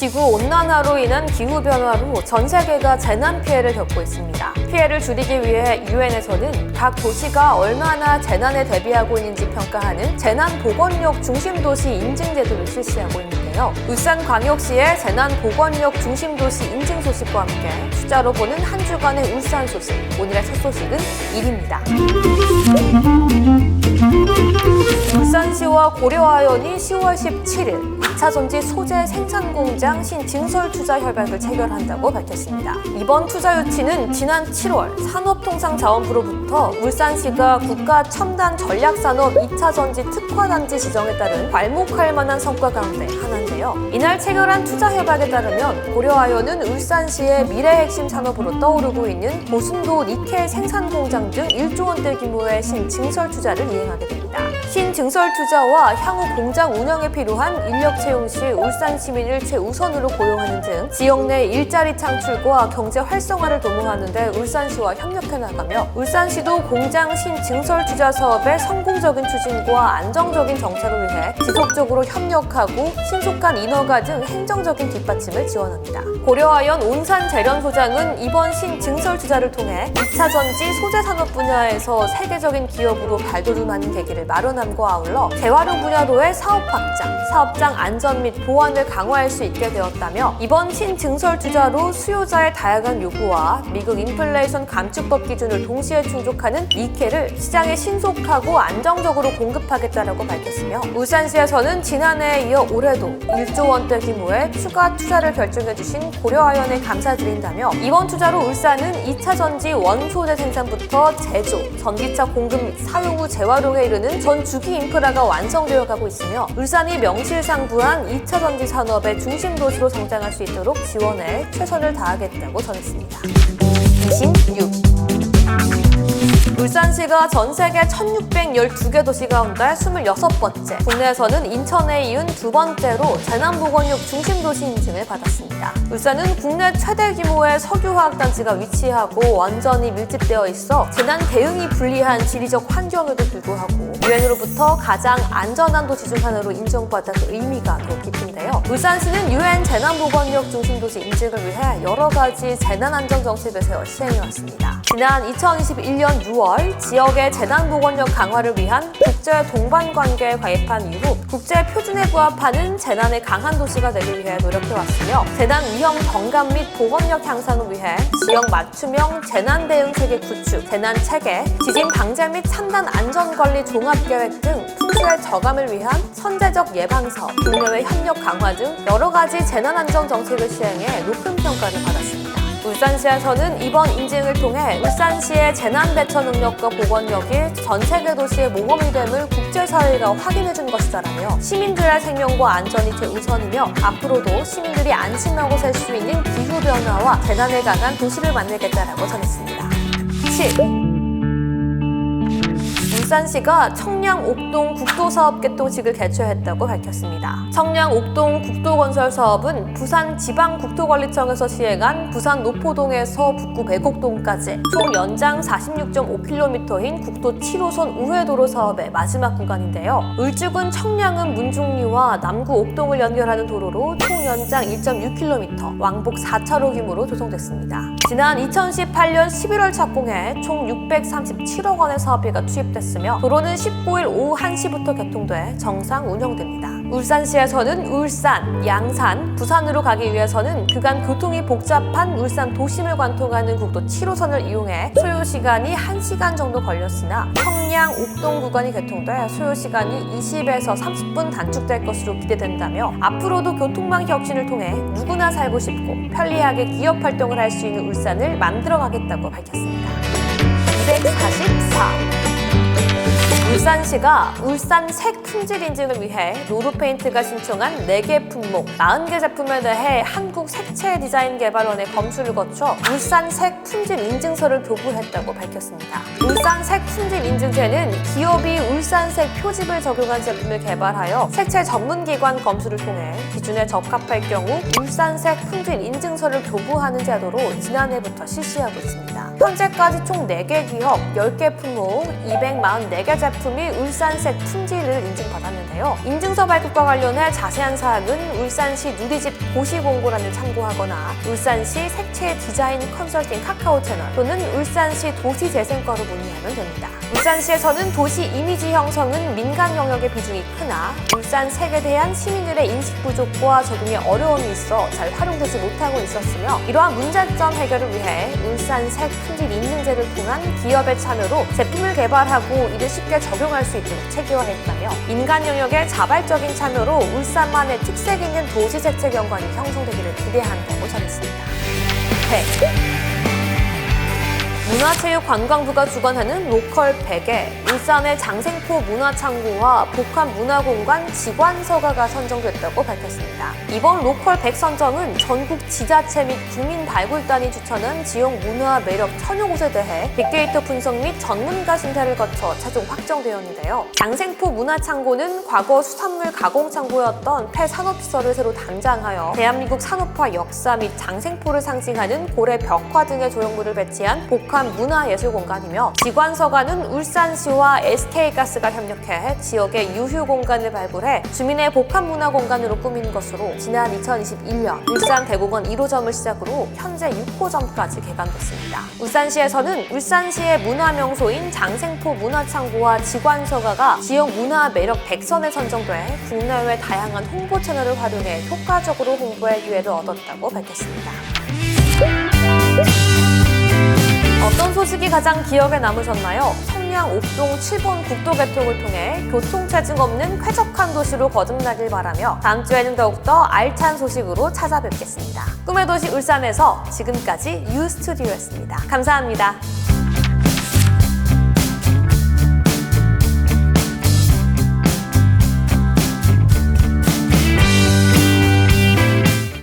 지구 온난화로 인한 기후 변화로 전 세계가 재난 피해를 겪고 있습니다. 피해를 줄이기 위해 유엔에서는 각 도시가 얼마나 재난에 대비하고 있는지 평가하는 재난 보건력 중심 도시 인증 제도를 실시하고 있는데요. 울산광역시의 재난 보건력 중심 도시 인증 소식과 함께 숫자로 보는 한 주간의 울산 소식. 오늘의 첫 소식은 1입니다. 울산시와 고려아연이 10월 17일 2차 전지 소재 생산 공장 신증설 투자 협약을 체결한다고 밝혔습니다. 이번 투자 유치는 지난 7월 산업통상자원부로부터 울산시가 국가 첨단 전략산업 2차 전지 특화 단지 지정에 따른 괄목할 만한 성과 가운데 하나인데요. 이날 체결한 투자 협약에 따르면 고려아연은 울산시의 미래 핵심 산업으로 떠오르고 있는 고순도 니켈 생산 공장 등 1조 원대 규모의 신증설 투자를 이행하게 됩니다. 신 증설 투자와 향후 공장 운영에 필요한 인력 채용 시 울산 시민을 최우선으로 고용하는 등 지역 내 일자리 창출과 경제 활성화를 도모하는 데 울산시와 협력해 나가며 울산시도 공장 신증설 투자 사업의 성공적인 추진과 안정적인 정착을 위해 지속적으로 협력하고 신속한 인허가 등 행정적인 뒷받침을 지원합니다. 고려아연 온산 재련 소장은 이번 신증설 투자를 통해 2차 전지 소재 산업 분야에서 세계적인 기업으로 발돋움하는 계기를 마련함과 아울러 재활용 분야로의 사업 확장, 사업장 안전 및 보안을 강화할 수 있게 되었다며 이번 신증설 투자로 수요자의 다양한 요구와 미국 인플레이션 감축법 기준을 동시에 충족하는 니켈을 시장에 신속하고 안정적으로 공급하겠다라고 밝혔으며 울산시에서는 지난해에 이어 올해도 1조 원대 규모의 추가 투자를 결정해 주신 고려아연에 감사드린다며 이번 투자로 울산은 2차 전지 원소재 생산부터 제조, 전기차 공급 및 사용 후 재활용에 이르는 전 주기 인프라가 완성되어 가고 있으며 울산이 명실상부한 2차 전지 산업의 중심 도시로 성장할 수 있도록 지원에 최선을 다하겠다고 전했습니다. 26. 울산시가 전 세계 1612개 도시 가운데 26번째, 국내에서는 인천에 이은 두 번째로 재난보건력 중심 도시 인증을 받았습니다. 울산은 국내 최대 규모의 석유화학단지가 위치하고 완전히 밀집되어 있어 재난 대응이 불리한 지리적 환경에도 불구하고 유엔으로부터 가장 안전한 도시 중 하나로 인정받은 의미가 더 깊은데요. 울산시는 유엔 재난보건력 중심 도시 인증을 위해 여러 가지 재난 안전 정책을 세워 시행해 왔습니다. 지난 2021년 6월 지역의 재난보건력 강화를 위한 국제 동반 관계에 가입한 이후 국제 표준에 부합하는 재난에 강한 도시가 되기 위해 노력해 왔으며 재난 위험 경감 및 보건력 향상을 위해 지역 맞춤형 재난 대응 체계 구축, 재난 체계, 지진 방제 및 첨단 안전 관리 종합 계획 등 풍수의 저감을 위한 선제적 예방서, 국내외 협력 강화 등 여러 가지 재난 안전 정책을 시행해 높은 평가를 받았습니다. 울산시에서는 이번 인증을 통해 울산시의 재난 대처 능력과 보건력이 전 세계 도시의 모범이 됨을 국제사회가 확인해준 것이다라며 시민들의 생명과 안전이 최우선이며 앞으로도 시민들이 안심하고 살 수 있는 기후 변화와 재난에 강한 도시를 만들겠다라고 전했습니다. 7. 울산시가 청량 옥동 국도사업 개통식을 개최했다고 밝혔습니다. 청량 옥동 국도건설 사업은 부산 지방국토관리청에서 시행한 부산 노포동에서 북구 백옥동까지 총 연장 46.5km인 국도 7호선 우회도로 사업의 마지막 구간인데요. 울주군 청량은 문중리와 남구 옥동을 연결하는 도로로 총 연장 1.6km, 왕복 4차로 규모로 조성됐습니다. 지난 2018년 11월 착공해 총 637억 원의 사업비가 투입됐 으며 도로는 19일 오후 1시부터 개통돼 정상 운영됩니다. 울산시에서는 울산, 양산, 부산으로 가기 위해서는 그간 교통이 복잡한 울산 도심을 관통하는 국도 7호선을 이용해 소요 시간이 1시간 정도 걸렸으나 청량 옥동 구간이 개통돼 소요 시간이 20에서 30분 단축될 것으로 기대된다며 앞으로도 교통망 혁신을 통해 누구나 살고 싶고 편리하게 기업 활동을 할 수 있는 울산을 만들어 가겠다고 밝혔습니다. 244 울산시가 울산 색 품질 인증을 위해 로루페인트가 신청한 4개 품목 40개 제품에 대해 한국 색채 디자인 개발원의 검수를 거쳐 울산 색 품질 인증서를 교부했다고 밝혔습니다. 울산 색 품질 인증제는 기업이 울산색 표집을 적용한 제품을 개발하여 색채 전문기관 검수를 통해 기준에 적합할 경우 울산색 품질 인증서를 교부하는 제도로 지난해부터 실시하고 있습니다. 현재까지 총 4개 기업, 10개 품목, 244개 제품이 울산색 품질을 인증받았는데요. 인증서 발급과 관련해 자세한 사항은 울산시 누리집 고시공고란을 참고하거나 울산시 색채 디자인 컨설팅 카카오 채널 또는 울산시 도시재생과로 문의하면 됩니다. 울산시에서는 도시 이미지 형성은 민간 영역의 비중이 크나 울산 색에 대한 시민들의 인식 부족과 적용에 어려움이 있어 잘 활용되지 못하고 있었으며 이러한 문제점 해결을 위해 울산 색 품질 인증제를 통한 기업의 참여로 제품을 개발하고 이를 쉽게 적용할 수 있도록 체계화했다며 민간 영역의 자발적인 참여로 울산만의 특색 있는 도시 색채 경관이 형성되기를 기대한다고 전했습니다. 네. 문화체육관광부가 주관하는 로컬 100에 울산의 장생포 문화창고와 복합 문화공간 직관서가가 선정됐다고 밝혔습니다. 이번 로컬 100 선정은 전국 지자체 및 국민발굴단이 추천한 지역 문화 매력 천여 곳에 대해 빅데이터 분석 및 전문가 심사를 거쳐 최종 확정되었는데요. 장생포 문화창고는 과거 수산물 가공창고였던 폐산업시설을 새로 단장하여 대한민국 산업화 역사 및 장생포를 상징하는 고래 벽화 등의 조형물을 배치한 복합 문화예술 공간이며 지관서관은 울산시와 SK가스가 협력해 지역의 유휴 공간을 발굴해 주민의 복합 문화 공간으로 꾸민 것으로 지난 2021년 울산 대공원 1호점을 시작으로 현재 6호점까지 개관됐습니다. 울산시에서는 울산시의 문화 명소인 장생포 문화창고와 지관서가가 지역 문화 매력 100선에 선정돼 국내외 다양한 홍보 채널을 활용해 효과적으로 홍보의 기회를 얻었다고 밝혔습니다. 소식이 가장 기억에 남으셨나요? 청량 옥동 7번 국도 개통을 통해 교통체증 없는 쾌적한 도시로 거듭나길 바라며 다음 주에는 더욱더 알찬 소식으로 찾아뵙겠습니다. 꿈의 도시 울산에서 지금까지 유스튜디오였습니다. 감사합니다.